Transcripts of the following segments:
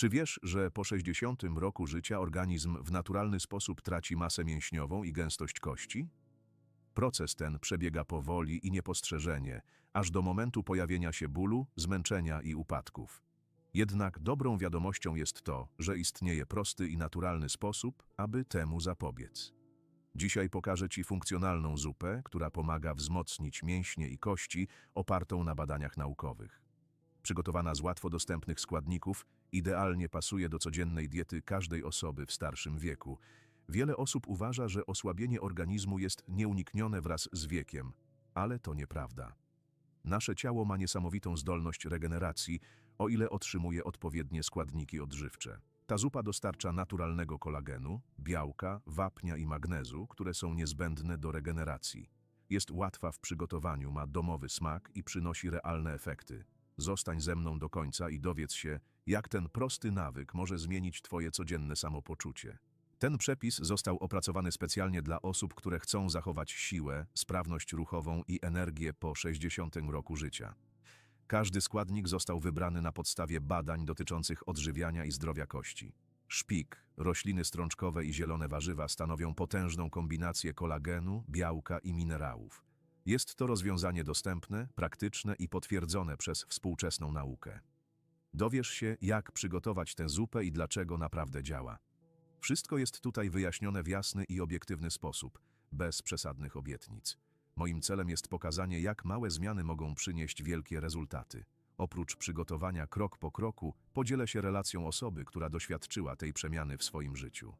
Czy wiesz, że po 60 roku życia organizm w naturalny sposób traci masę mięśniową i gęstość kości? Proces ten przebiega powoli i niepostrzeżenie, aż do momentu pojawienia się bólu, zmęczenia i upadków. Jednak dobrą wiadomością jest to, że istnieje prosty i naturalny sposób, aby temu zapobiec. Dzisiaj pokażę Ci funkcjonalną zupę, która pomaga wzmocnić mięśnie i kości opartą na badaniach naukowych. Przygotowana z łatwo dostępnych składników, idealnie pasuje do codziennej diety każdej osoby w starszym wieku. Wiele osób uważa, że osłabienie organizmu jest nieuniknione wraz z wiekiem, ale to nieprawda. Nasze ciało ma niesamowitą zdolność regeneracji, o ile otrzymuje odpowiednie składniki odżywcze. Ta zupa dostarcza naturalnego kolagenu, białka, wapnia i magnezu, które są niezbędne do regeneracji. Jest łatwa w przygotowaniu, ma domowy smak i przynosi realne efekty. Zostań ze mną do końca i dowiedz się, jak ten prosty nawyk może zmienić Twoje codzienne samopoczucie. Ten przepis został opracowany specjalnie dla osób, które chcą zachować siłę, sprawność ruchową i energię po 60 roku życia. Każdy składnik został wybrany na podstawie badań dotyczących odżywiania i zdrowia kości. Szpik, rośliny strączkowe i zielone warzywa stanowią potężną kombinację kolagenu, białka i minerałów. Jest to rozwiązanie dostępne, praktyczne i potwierdzone przez współczesną naukę. Dowiesz się, jak przygotować tę zupę i dlaczego naprawdę działa. Wszystko jest tutaj wyjaśnione w jasny i obiektywny sposób, bez przesadnych obietnic. Moim celem jest pokazanie, jak małe zmiany mogą przynieść wielkie rezultaty. Oprócz przygotowania krok po kroku, podzielę się relacją osoby, która doświadczyła tej przemiany w swoim życiu.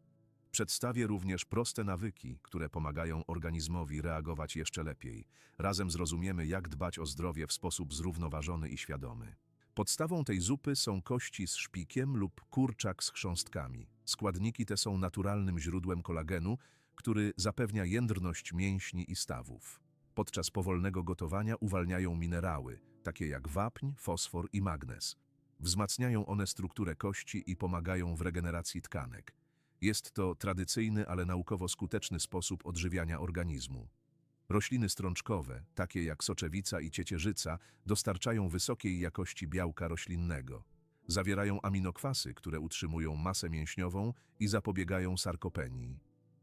Przedstawię również proste nawyki, które pomagają organizmowi reagować jeszcze lepiej. Razem zrozumiemy, jak dbać o zdrowie w sposób zrównoważony i świadomy. Podstawą tej zupy są kości z szpikiem lub kurczak z chrząstkami. Składniki te są naturalnym źródłem kolagenu, który zapewnia jędrność mięśni i stawów. Podczas powolnego gotowania uwalniają minerały, takie jak wapń, fosfor i magnez. Wzmacniają one strukturę kości i pomagają w regeneracji tkanek. Jest to tradycyjny, ale naukowo skuteczny sposób odżywiania organizmu. Rośliny strączkowe, takie jak soczewica i ciecierzyca, dostarczają wysokiej jakości białka roślinnego. Zawierają aminokwasy, które utrzymują masę mięśniową i zapobiegają sarkopenii.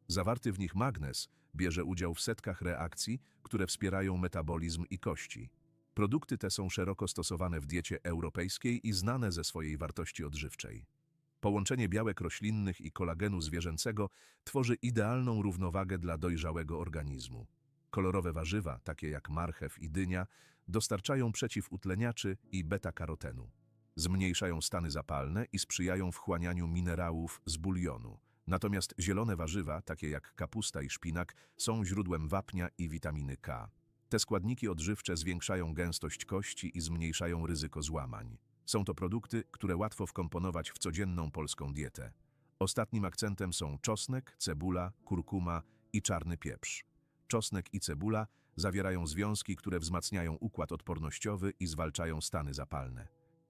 Zawarty w nich magnez bierze udział w setkach reakcji, które wspierają metabolizm i kości. Produkty te są szeroko stosowane w diecie europejskiej i znane ze swojej wartości odżywczej. Połączenie białek roślinnych i kolagenu zwierzęcego tworzy idealną równowagę dla dojrzałego organizmu. Kolorowe warzywa, takie jak marchew i dynia, dostarczają przeciwutleniaczy i beta-karotenu. Zmniejszają stany zapalne i sprzyjają wchłanianiu minerałów z bulionu. Natomiast zielone warzywa, takie jak kapusta i szpinak, są źródłem wapnia i witaminy K. Te składniki odżywcze zwiększają gęstość kości i zmniejszają ryzyko złamań. Są to produkty, które łatwo wkomponować w codzienną polską dietę. Ostatnim akcentem są czosnek, cebula, kurkuma i czarny pieprz. Czosnek i cebula zawierają związki, które wzmacniają układ odpornościowy i zwalczają stany zapalne.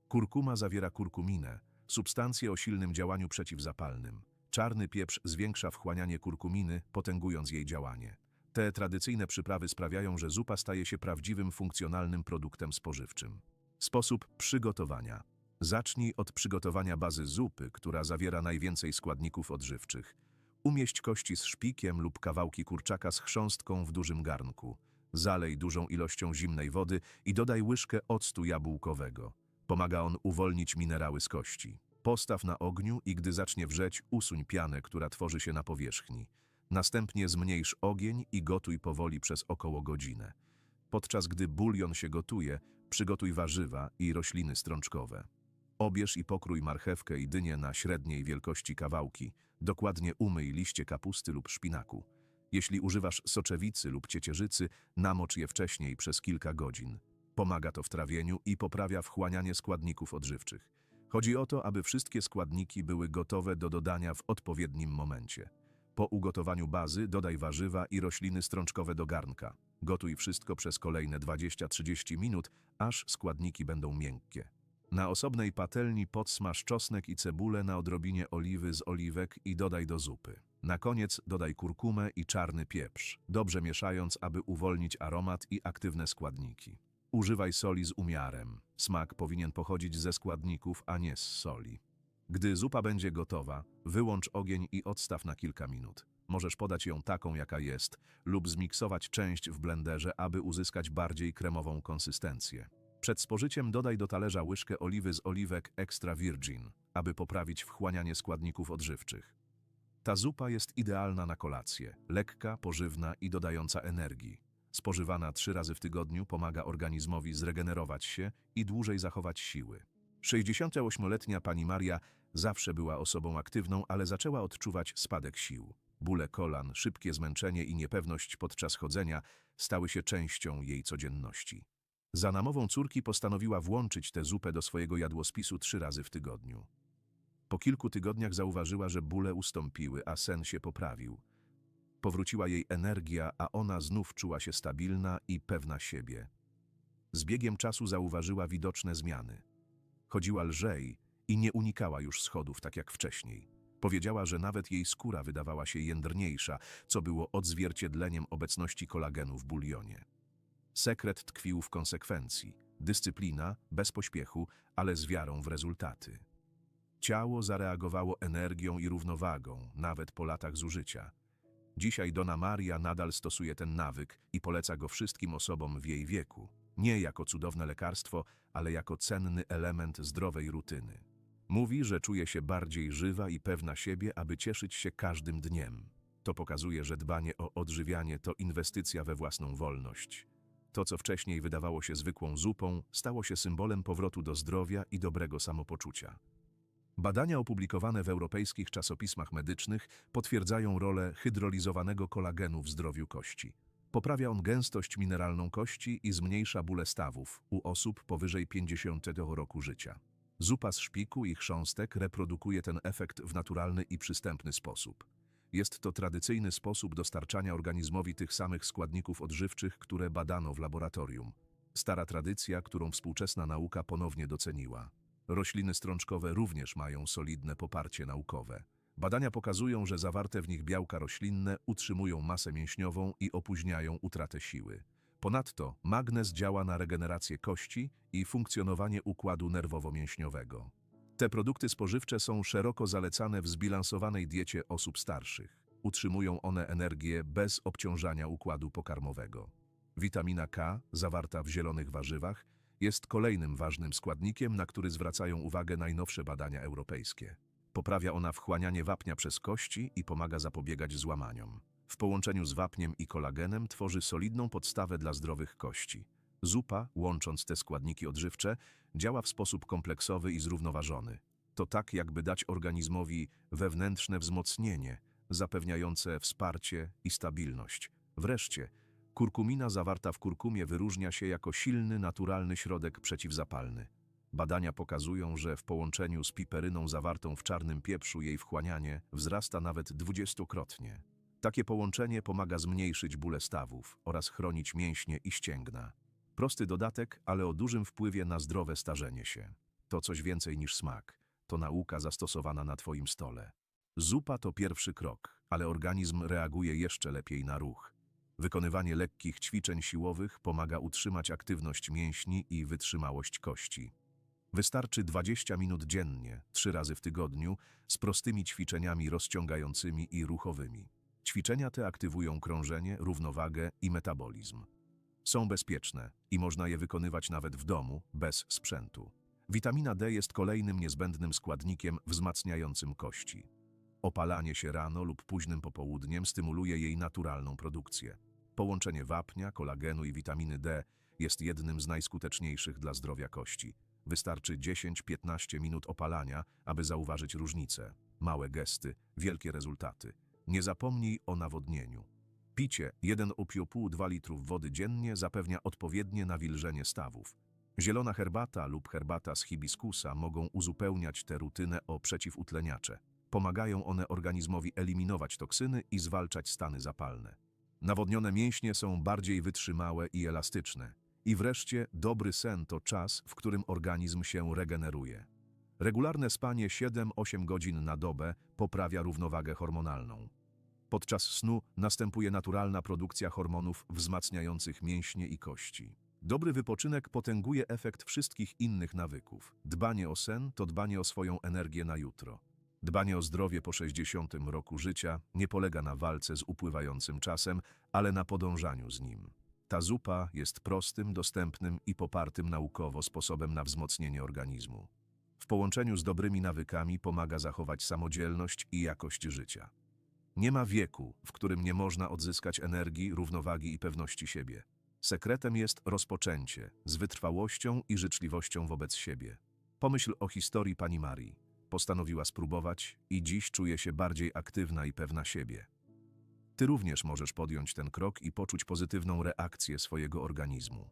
Kurkuma zawiera kurkuminę, substancję o silnym działaniu przeciwzapalnym. Czarny pieprz zwiększa wchłanianie kurkuminy, potęgując jej działanie. Te tradycyjne przyprawy sprawiają, że zupa staje się prawdziwym funkcjonalnym produktem spożywczym. Sposób przygotowania. Zacznij od przygotowania bazy zupy, która zawiera najwięcej składników odżywczych. Umieść kości z szpikiem lub kawałki kurczaka z chrząstką w dużym garnku. Zalej dużą ilością zimnej wody i dodaj łyżkę octu jabłkowego. Pomaga on uwolnić minerały z kości. Postaw na ogniu i gdy zacznie wrzeć, usuń pianę, która tworzy się na powierzchni. Następnie zmniejsz ogień i gotuj powoli przez około godzinę. Podczas gdy bulion się gotuje, przygotuj warzywa i rośliny strączkowe. Obierz i pokrój marchewkę i dynię na średniej wielkości kawałki. Dokładnie umyj liście kapusty lub szpinaku. Jeśli używasz soczewicy lub ciecierzycy, namocz je wcześniej przez kilka godzin. Pomaga to w trawieniu i poprawia wchłanianie składników odżywczych. Chodzi o to, aby wszystkie składniki były gotowe do dodania w odpowiednim momencie. Po ugotowaniu bazy dodaj warzywa i rośliny strączkowe do garnka. Gotuj wszystko przez kolejne 20-30 minut, aż składniki będą miękkie. Na osobnej patelni podsmaż czosnek i cebulę na odrobinie oliwy z oliwek i dodaj do zupy. Na koniec dodaj kurkumę i czarny pieprz, dobrze mieszając, aby uwolnić aromat i aktywne składniki. Używaj soli z umiarem. Smak powinien pochodzić ze składników, a nie z soli. Gdy zupa będzie gotowa, wyłącz ogień i odstaw na kilka minut. Możesz podać ją taką, jaka jest, lub zmiksować część w blenderze, aby uzyskać bardziej kremową konsystencję. Przed spożyciem dodaj do talerza łyżkę oliwy z oliwek extra virgin, aby poprawić wchłanianie składników odżywczych. Ta zupa jest idealna na kolację, lekka, pożywna i dodająca energii. Spożywana trzy razy w tygodniu pomaga organizmowi zregenerować się i dłużej zachować siły. 68-letnia pani Maria zawsze była osobą aktywną, ale zaczęła odczuwać spadek sił. Bóle kolan, szybkie zmęczenie i niepewność podczas chodzenia stały się częścią jej codzienności. Za namową córki postanowiła włączyć tę zupę do swojego jadłospisu trzy razy w tygodniu. Po kilku tygodniach zauważyła, że bóle ustąpiły, a sen się poprawił. Powróciła jej energia, a ona znów czuła się stabilna i pewna siebie. Z biegiem czasu zauważyła widoczne zmiany. Chodziła lżej i nie unikała już schodów tak jak wcześniej. Powiedziała, że nawet jej skóra wydawała się jędrniejsza, co było odzwierciedleniem obecności kolagenu w bulionie. Sekret tkwił w konsekwencji. Dyscyplina, bez pośpiechu, ale z wiarą w rezultaty. Ciało zareagowało energią i równowagą, nawet po latach zużycia. Dzisiaj Dona Maria nadal stosuje ten nawyk i poleca go wszystkim osobom w jej wieku. Nie jako cudowne lekarstwo, ale jako cenny element zdrowej rutyny. Mówi, że czuje się bardziej żywa i pewna siebie, aby cieszyć się każdym dniem. To pokazuje, że dbanie o odżywianie to inwestycja we własną wolność. To, co wcześniej wydawało się zwykłą zupą, stało się symbolem powrotu do zdrowia i dobrego samopoczucia. Badania opublikowane w europejskich czasopismach medycznych potwierdzają rolę hydrolizowanego kolagenu w zdrowiu kości. Poprawia on gęstość mineralną kości i zmniejsza bóle stawów u osób powyżej 50 roku życia. Zupa z szpiku i chrząstek reprodukuje ten efekt w naturalny i przystępny sposób. Jest to tradycyjny sposób dostarczania organizmowi tych samych składników odżywczych, które badano w laboratorium. Stara tradycja, którą współczesna nauka ponownie doceniła. Rośliny strączkowe również mają solidne poparcie naukowe. Badania pokazują, że zawarte w nich białka roślinne utrzymują masę mięśniową i opóźniają utratę siły. Ponadto magnez działa na regenerację kości i funkcjonowanie układu nerwowo-mięśniowego. Te produkty spożywcze są szeroko zalecane w zbilansowanej diecie osób starszych. Utrzymują one energię bez obciążania układu pokarmowego. Witamina K, zawarta w zielonych warzywach, jest kolejnym ważnym składnikiem, na który zwracają uwagę najnowsze badania europejskie. Poprawia ona wchłanianie wapnia przez kości i pomaga zapobiegać złamaniom. W połączeniu z wapniem i kolagenem tworzy solidną podstawę dla zdrowych kości. Zupa, łącząc te składniki odżywcze, działa w sposób kompleksowy i zrównoważony. To tak, jakby dać organizmowi wewnętrzne wzmocnienie, zapewniające wsparcie i stabilność. Wreszcie, kurkumina zawarta w kurkumie wyróżnia się jako silny, naturalny środek przeciwzapalny. Badania pokazują, że w połączeniu z piperyną zawartą w czarnym pieprzu jej wchłanianie wzrasta nawet dwudziestokrotnie. Takie połączenie pomaga zmniejszyć bóle stawów oraz chronić mięśnie i ścięgna. Prosty dodatek, ale o dużym wpływie na zdrowe starzenie się. To coś więcej niż smak. To nauka zastosowana na Twoim stole. Zupa to pierwszy krok, ale organizm reaguje jeszcze lepiej na ruch. Wykonywanie lekkich ćwiczeń siłowych pomaga utrzymać aktywność mięśni i wytrzymałość kości. Wystarczy 20 minut dziennie, trzy razy w tygodniu, z prostymi ćwiczeniami rozciągającymi i ruchowymi. Ćwiczenia te aktywują krążenie, równowagę i metabolizm. Są bezpieczne i można je wykonywać nawet w domu, bez sprzętu. Witamina D jest kolejnym niezbędnym składnikiem wzmacniającym kości. Opalanie się rano lub późnym popołudniem stymuluje jej naturalną produkcję. Połączenie wapnia, kolagenu i witaminy D jest jednym z najskuteczniejszych dla zdrowia kości. Wystarczy 10-15 minut opalania, aby zauważyć różnice. Małe gesty, wielkie rezultaty. Nie zapomnij o nawodnieniu. Picie 1,5-2 litrów wody dziennie zapewnia odpowiednie nawilżenie stawów. Zielona herbata lub herbata z hibiskusa mogą uzupełniać tę rutynę o przeciwutleniacze. Pomagają one organizmowi eliminować toksyny i zwalczać stany zapalne. Nawodnione mięśnie są bardziej wytrzymałe i elastyczne. I wreszcie dobry sen to czas, w którym organizm się regeneruje. Regularne spanie 7-8 godzin na dobę poprawia równowagę hormonalną. Podczas snu następuje naturalna produkcja hormonów wzmacniających mięśnie i kości. Dobry wypoczynek potęguje efekt wszystkich innych nawyków. Dbanie o sen to dbanie o swoją energię na jutro. Dbanie o zdrowie po 60 roku życia nie polega na walce z upływającym czasem, ale na podążaniu z nim. Ta zupa jest prostym, dostępnym i popartym naukowo sposobem na wzmocnienie organizmu. W połączeniu z dobrymi nawykami pomaga zachować samodzielność i jakość życia. Nie ma wieku, w którym nie można odzyskać energii, równowagi i pewności siebie. Sekretem jest rozpoczęcie, z wytrwałością i życzliwością wobec siebie. Pomyśl o historii pani Marii. Postanowiła spróbować i dziś czuje się bardziej aktywna i pewna siebie. Ty również możesz podjąć ten krok i poczuć pozytywną reakcję swojego organizmu.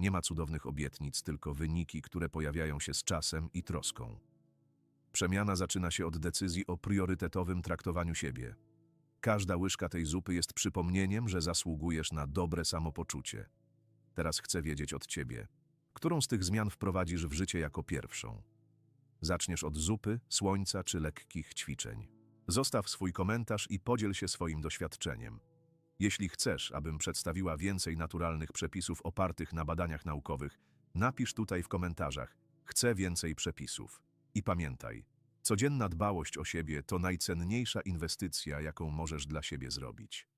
Nie ma cudownych obietnic, tylko wyniki, które pojawiają się z czasem i troską. Przemiana zaczyna się od decyzji o priorytetowym traktowaniu siebie. Każda łyżka tej zupy jest przypomnieniem, że zasługujesz na dobre samopoczucie. Teraz chcę wiedzieć od ciebie, którą z tych zmian wprowadzisz w życie jako pierwszą. Zaczniesz od zupy, słońca czy lekkich ćwiczeń. Zostaw swój komentarz i podziel się swoim doświadczeniem. Jeśli chcesz, abym przedstawiła więcej naturalnych przepisów opartych na badaniach naukowych, napisz tutaj w komentarzach: Chcę więcej przepisów. I pamiętaj, codzienna dbałość o siebie to najcenniejsza inwestycja, jaką możesz dla siebie zrobić.